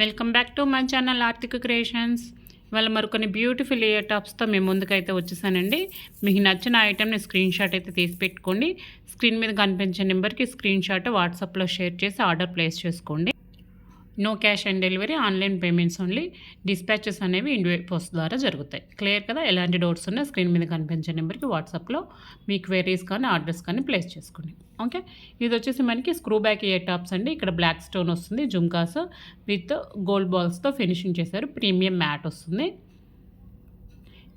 Welcome back to my channel Arthika creations ఇవాళ మరికొన్ని beautiful year టాప్స్తో మేము ముందుకైతే వచ్చేసానండి. మీకు నచ్చిన ఐటెంని స్క్రీన్ షాట్ అయితే తీసి పెట్టుకోండి. స్క్రీన్ మీద కనిపించే నెంబర్కి స్క్రీన్ షాట్ వాట్సాప్లో షేర్ చేసి ఆర్డర్ ప్లేస్ చేసుకోండి. No cash on delivery online payments only. Dispatches అనేవి ఇండియా పోస్ట్ ద్వారా జరుగుతాయి. క్లియర్ కదా? ఎలాంటి డౌట్స్ ఉన్నా స్క్రీన్ మీద కనిపించే నెంబర్కి వాట్సాప్లో మీ క్వైరీస్ కానీ ఆర్డర్స్ కానీ ప్లేస్ చేసుకోండి. ఓకే? ఇది వచ్చేసి మనకి స్క్రూ బ్యాక్ ఇయర్ టాప్స్ అండి. ఇక్కడ బ్లాక్ స్టోన్ వస్తుంది. జుమ్కాస్ విత్ గోల్డ్ బాల్స్తో ఫినిషింగ్ చేశారు. ప్రీమియం మ్యాట్ వస్తుంది.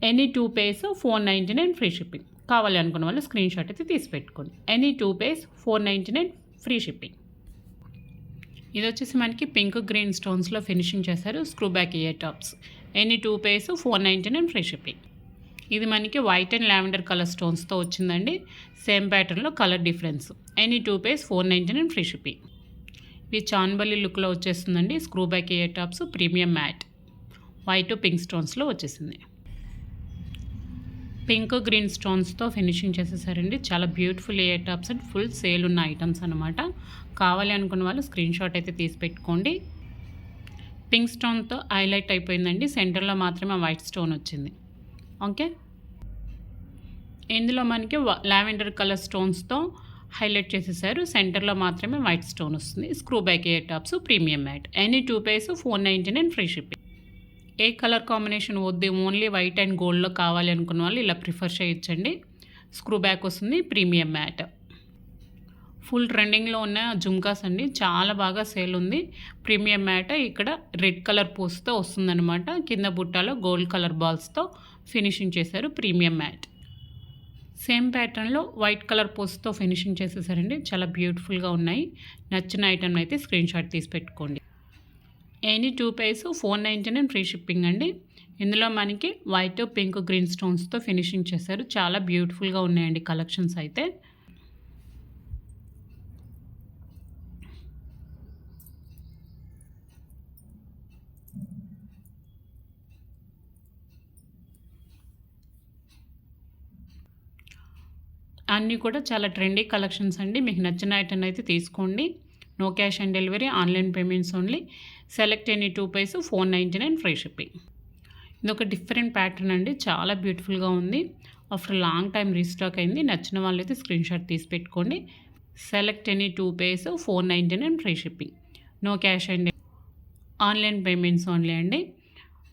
Any two piece four ninety nine free shipping. కావాలి అనుకున్న వాళ్ళు స్క్రీన్ షాట్ అయితే తీసి పెట్టుకోండి. Any two piece four ninety nine free shipping. ఇది వచ్చేసి మనకి పింక్ గ్రీన్ స్టోన్స్లో ఫినిషింగ్ చేశారు screw back ear tops. Any two piece four ninety nine free shipping. ఇది మనకి వైట్ అండ్ లావెండర్ కలర్ స్టోన్స్తో వచ్చిందండి. సేమ్ ప్యాటర్న్లో colour difference. Any two piece four ninety nine free shipping. ఇది చాన్బల్లి లుక్లో వచ్చేస్తుందండి. Screw back ear tops premium matte. White pink స్టోన్స్లో వచ్చేసింది. Pink green స్టోన్స్తో ఫినిషింగ్ చేసేసారండి. చాలా beautiful a tops and full sale ఉన్న ఐటమ్స్ అనమాట కావాలి అనుకున్న వాళ్ళు స్క్రీన్ షాట్ అయితే తీసి పెట్టుకోండి. పింక్ స్టోన్తో హైలైట్ అయిపోయిందండి. సెంటర్లో మాత్రమే వైట్ స్టోన్ వచ్చింది. ఓకే? ఇందులో మనకి లావెండర్ కలర్ స్టోన్స్తో హైలైట్ చేసేసారు. సెంటర్లో మాత్రమే వైట్ స్టోన్ వస్తుంది. Screw back ear tops premium matte. Any two piece four ninety nine free shipping. ఏ కలర్ కాంబినేషన్ వద్దు ఓన్లీ వైట్ అండ్ గోల్డ్లో కావాలి అనుకున్న వాళ్ళు ఇలా ప్రిఫర్ చేయొచ్చండి. స్క్రూ బ్యాక్ వస్తుంది ప్రీమియం మ్యాట్. ఫుల్ ట్రెండింగ్లో ఉన్న జుమ్కాస్ అండి చాలా బాగా సేల్ ఉంది. ప్రీమియం మ్యాట్ ఇక్కడ రెడ్ కలర్ పోస్తో వస్తుందన్నమాట. కింద బుట్టాలో గోల్డ్ కలర్ బాల్స్తో ఫినిషింగ్ చేశారు ప్రీమియం మ్యాట్. సేమ్ ప్యాటర్న్లో వైట్ కలర్ పోస్ట్తో ఫినిషింగ్ చేసేసారండి చాలా బ్యూటిఫుల్గా ఉన్నాయి. నచ్చిన ఐటెం అయితే స్క్రీన్ షాట్ తీసి పెట్టుకోండి. Any two piece four ninety nine free shipping అండి. ఇందులో మనకి వైట్ పింక్ గ్రీన్ స్టోన్స్తో ఫినిషింగ్ చేశారు. చాలా బ్యూటిఫుల్గా ఉన్నాయండి కలెక్షన్స్ అయితే. అన్నీ కూడా చాలా ట్రెండీ కలెక్షన్స్ అండి. మీకు నచ్చిన ఐటమ్ అయితే తీసుకోండి. No cash on delivery online payments only. Select any two piece four ninety nine free shipping. ఇది ఒక డిఫరెంట్ ప్యాటర్న్ అండి. చాలా బ్యూటిఫుల్గా ఉంది. ఆఫ్టర్ లాంగ్ టైం రీస్టాక్ అయింది. నచ్చిన వాళ్ళైతే స్క్రీన్ షాట్ తీసి పెట్టుకోండి. Select any two piece four ninety nine free shipping. No cash అండి ఆన్లైన్ పేమెంట్స్ ఓన్లీ అండి.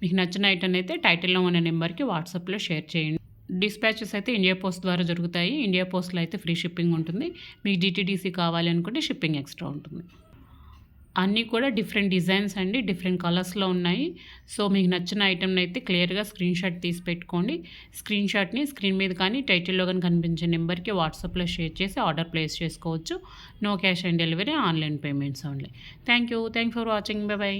మీకు నచ్చిన ఐటమ్ అయితే టైటిల్లో ఉన్న నెంబర్కి వాట్సాప్లో షేర్ చేయండి. డిస్పాచెస్ అయితే ఇండియా పోస్ట్ ద్వారా జరుగుతాయి. ఇండియా పోస్ట్లో అయితే ఫ్రీ షిప్పింగ్ ఉంటుంది. మీకు డిటీడీసీ కావాలి అనుకుంటే షిప్పింగ్ ఎక్స్ట్రా ఉంటుంది. అన్నీ కూడా డిఫరెంట్ డిజైన్స్ అండి డిఫరెంట్ కలర్స్లో ఉన్నాయి. సో మీకు నచ్చిన ఐటెంని అయితే క్లియర్గా స్క్రీన్ షాట్ తీసి పెట్టుకోండి. స్క్రీన్ షాట్ని స్క్రీన్ మీద కానీ టైటిల్లో కానీ కనిపించే నెంబర్కి వాట్సాప్లో షేర్ చేసి ఆర్డర్ ప్లేస్ చేసుకోవచ్చు. No cash on delivery online payments only. Thank you thank for watching. Bye bye.